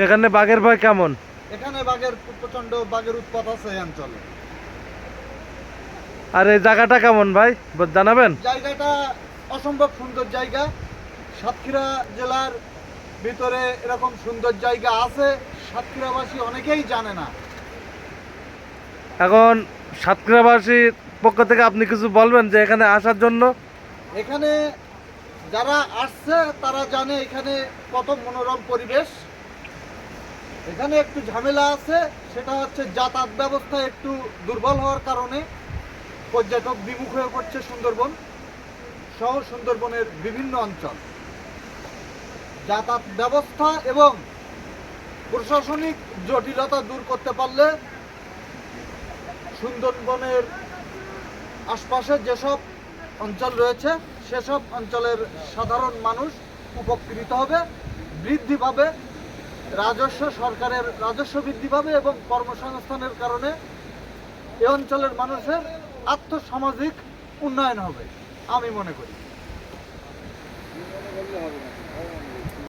এখানে বাঘের ভয় কেমন? এখানে বাঘের প্রচণ্ড বাঘের উৎপাত আছে এই অঞ্চলে। আর এই জায়গাটা কেমন ভাই? জানাবেন? জায়গাটা অসম্ভব সুন্দর জায়গা। সাতক্ষীরা জেলার ভিতরে এরকম সুন্দর জায়গা আছে সাতক্ষীরাবাসী অনেকেই জানে না। এখন সাতক্ষীরাবাসীর পক্ষ থেকে আপনি কিছু বলবেন যে এখানে আসার জন্য? এখানে যারা আসছে তারা জানে এখানে কত মনোরম পরিবেশ। এখানে একটু ঝামেলা আছে, সেটা হচ্ছে যাতায়াত ব্যবস্থা একটু দুর্বল হওয়ার কারণে পর্যটক বিমুখ হয়ে পড়ছে সুন্দরবন সহ সুন্দরবনের বিভিন্ন অঞ্চল। যাতায়াত ব্যবস্থা এবং প্রশাসনিক জটিলতা দূর করতে পারলে সুন্দরবনের আশপাশে যেসব অঞ্চল রয়েছে, সেসব অঞ্চলের সাধারণ মানুষ উপকৃত হবে, বৃদ্ধি পাবে। রাজস্ব সরকারের রাজস্ব বৃদ্ধি পাবে এবং কর্মসংস্থানের কারণে এ অঞ্চলের মানুষের আত্মসামাজিক উন্নয়ন হবে, আমি মনে করি।